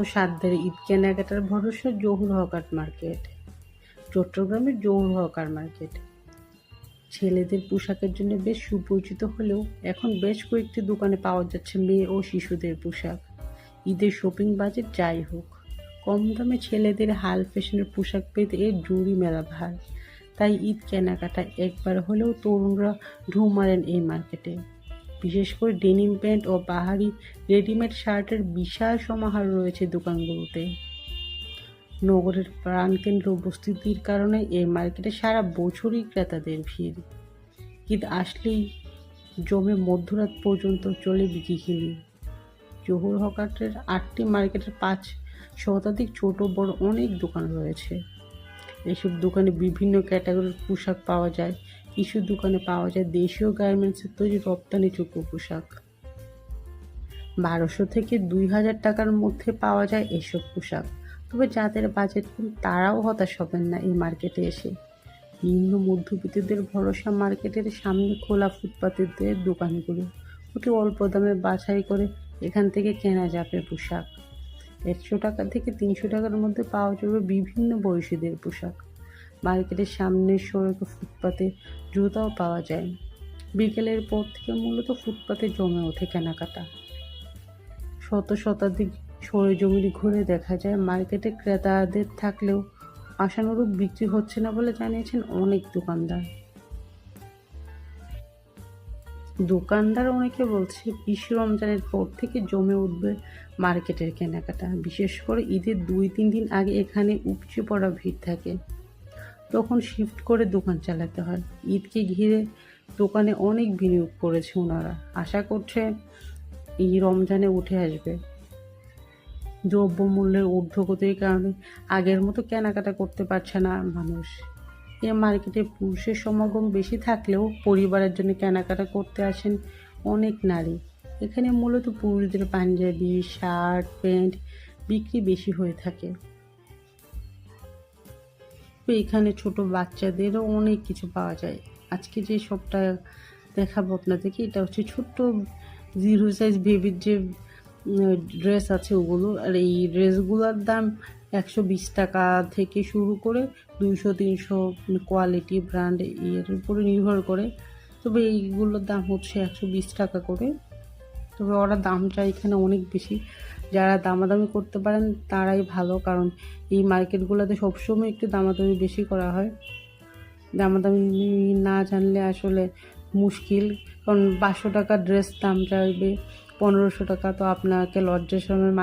ও সাধ্যের ঈদ কেনাকাটার ভরসা জহুর হকার মার্কেট। চট্টগ্রামের জহুর হকার মার্কেট। ছেলেদের পোশাকের জন্য বেশ সুপরিচিত হলেও এখন বেশ কয়েকটি দোকানে পাওয়া যাচ্ছে মেয়ে ও শিশুদের পোশাক। ঈদের শপিং বাজেট যাই হোক, কম দামে ছেলেদের হাল ফ্যাশনের পোশাক পেতে এর জুড়ি মেলা ভার। তাই ঈদ কেনাকাটা একবার হলেও তরুণরা ঢু মারেন এই মার্কেটে। বিশেষ করে ডেনিম প্যান্ট ও বাহারি রেডিমেড শার্টের বিশাল সমাহার রয়েছে দোকানগুলোতে। নগরের প্রাণকেন্দ্র উপস্থিতির কারণে এই মার্কেটে সারা বছরই ক্রেতাদের ভিড়। ঈদ আসলেই জমে মধ্যরাত পর্যন্ত চলে বিকিখিনি জহুর হকাটের আটটি মার্কেটের পাঁচ শতাধিক ছোট বড় অনেক দোকান রয়েছে। এসব দোকানে বিভিন্ন ক্যাটাগরির পোশাক পাওয়া যায়। কিছু দোকানে পাওয়া যায় দেশীয় গার্মেন্টসের তৈরি রপ্তানিযোগ্য পোশাক। বারোশো থেকে দুই হাজার টাকার মধ্যে পাওয়া যায় এসব পোশাক। তবে যাদের বাজেট কম, তারাও হতাশ হবেন না এই মার্কেটে এসে। নিম্ন মধ্যবিত্তদের ভরসা মার্কেটের সামনে খোলা ফুটপাতের দোকানগুলো। অতি অল্প দামে বাছাই করে এখান থেকে কেনা যাবে পোশাক। একশো টাকা থেকে তিনশো টাকার মধ্যে পাওয়া যাবে বিভিন্ন বয়সীদের পোশাক। মার্কেটের সামনের সড়কে ফুটপাতে জুতাও পাওয়া যায়। বিকেলের পর থেকে মূলত ফুটপাতে জমে ওঠে কেনাকাটা। শত শতাধিক সরেজমিনি ঘুরে দেখা যায়, মার্কেটে ক্রেতাদের থাকলেও আশানুরূপ বিক্রি হচ্ছে না বলে জানিয়েছেন অনেক দোকানদার। দোকানদার অনেকে বলছে বিশ্ব রমজানের পর থেকে জমে উঠবে মার্কেটের কেনাকাটা। বিশেষ করে ঈদের দুই তিন দিন আগে এখানে উপচে পড়া ভিড় থাকে। তখন শিফট করে দোকান চালাতে হয়। ঈদকে ঘিরে দোকানে অনেক বিনিয়োগ করেছে ওনারা। আশা করছে এই রমজানে উঠে আসবে। দ্রব্যমূল্যের ঊর্ধ্বগতির কারণে আগের মতো কেনাকাটা করতে পারছে না মানুষ। এ মার্কেটে পুরুষের সমাগম বেশি থাকলেও পরিবারের জন্য কেনাকাটা করতে আসেন অনেক নারী। এখানে মূলত পুরুষদের পাঞ্জাবি, শার্ট, প্যান্ট বিক্রি বেশি হয়ে থাকে। তো এখানে ছোট বাচ্চাদেরও অনেক কিছু পাওয়া যায়। আজকে যে সবটা দেখাবো আপনাদেরকে, এটা হচ্ছে ছোট্ট জিরো সাইজ বেবির যে ড্রেস আছে ওগুলো। আর এই ড্রেসগুলোর দাম একশো বিশ টাকা থেকে শুরু করে দুইশো, তিনশো কোয়ালিটি, ব্র্যান্ড, এর উপরে নির্ভর করে। তবে এইগুলোর দাম হচ্ছে একশো বিশ টাকা করে। তবে ওরা দামটা এখানে অনেক বেশি। যারা দামাদামি করতে পারেন, তারাই ভালো, কারণ এই মার্কেটগুলোতে সবসময় একটু দামাদামি বেশি করা হয়। দামাদামি না জানলে আসলে মুশকিল, কারণ পাঁচশো টাকা ড্রেস দাম চাইবে পনেরোশো টাকা। তো আপনাকে লজ্জার সময়